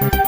Thank you.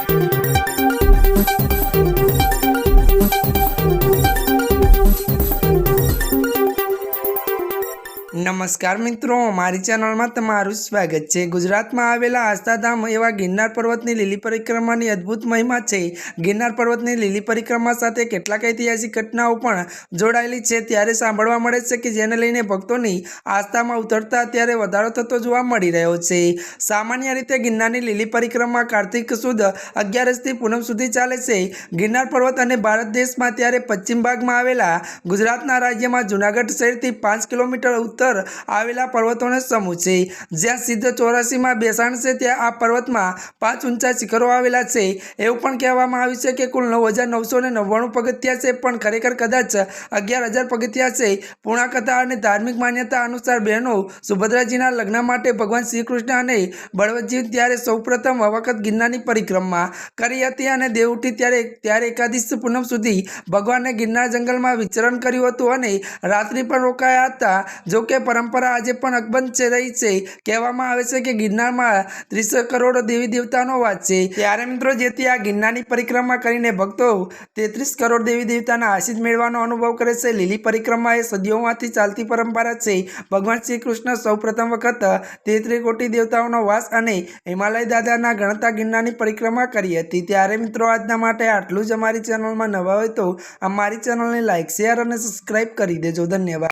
નમસ્કાર મિત્રો, મારી ચેનલમાં તમારું સ્વાગત છે. ગુજરાતમાં આવેલા આસ્થાધામ એવા ગિરનાર પર્વતની લીલી પરિક્રમાની અદ્ભુત મહિમા છે. ગિરનાર પર્વતની લીલી પરિક્રમા સાથે કેટલાક ઐતિહાસિક ઘટનાઓ પણ જોડાયેલી છે. ત્યારે સાંભળવા મળે છે કે જેને લઈને ભક્તોની આસ્થામાં ઉતરતા અત્યારે વધારો થતો જોવા મળી રહ્યો છે. સામાન્ય રીતે ગિરનારની લીલી પરિક્રમા કાર્તિક સુદ અગિયારસથી પૂનમ સુધી ચાલે છે. ગિરનાર પર્વત અને ભારત દેશમાં ત્યારે પશ્ચિમ ભાગમાં આવેલા ગુજરાતના રાજ્યમાં જુનાગઢ શહેરથી પાંચ કિલોમીટર ઉત્તર આવેલા પર્વતોનો સમૂહ છે જ્યાં સિદ્ધ ચોરાસીમાં બેસાણ છે, ત્યાં આ પર્વતમાં પાંચ ઊંચા શિખરો આવેલા છે. એવું પણ કહેવામાં આવ્યું છે કે કુલ નવ હજાર નવસો ને નવ્વાણું પગથિયા છે, પણ ખરેખર કદાચ અગિયાર હજાર પગથિયા છે. પૂર્ણાકથા અને ધાર્મિક માન્યતા અનુસાર બહેનો સુભદ્રાજીના લગ્ન માટે ભગવાન શ્રી કૃષ્ણ અને બળવતજી ત્યારે સૌપ્રથમ વખત ગિરનારની પરિક્રમા કરી હતી અને દેવઉઠી ત્યારે ત્યારે એકાદશ પૂનમ સુધી ભગવાને ગિરનાર જંગલમાં વિચરણ કર્યું હતું અને રાત્રિ પણ રોકાયા હતા. જો કે પરંપરા આજે પણ અકબંધ છે, રહી છે. કહેવામાં આવે છે કે ગિરનારમાં ત્રીસ કરોડ દેવી દેવતાનો વાસ છે. ત્યારે મિત્રો, જેથી આ ગિરનારની પરિક્રમા કરીને ભક્તો તેત્રીસ કરોડ દેવી દેવતાના આશીષ મેળવવાનો અનુભવ કરે છે. લીલી પરિક્રમા એ સદીઓમાંથી ચાલતી પરંપરા છે. ભગવાન શ્રી કૃષ્ણ સૌ પ્રથમ વખત તેત્રી કોટી દેવતાઓનો વાસ અને હિમાલય દાદાના ગણતા ગિરનારની પરિક્રમા કરી હતી. ત્યારે મિત્રો, આજના માટે આટલું જ અમારી ચેનલમાં નવા હોય તો અમારી ચેનલને લાઇક શેર અને સબસ્ક્રાઈબ કરી દેજો. ધન્યવાદ.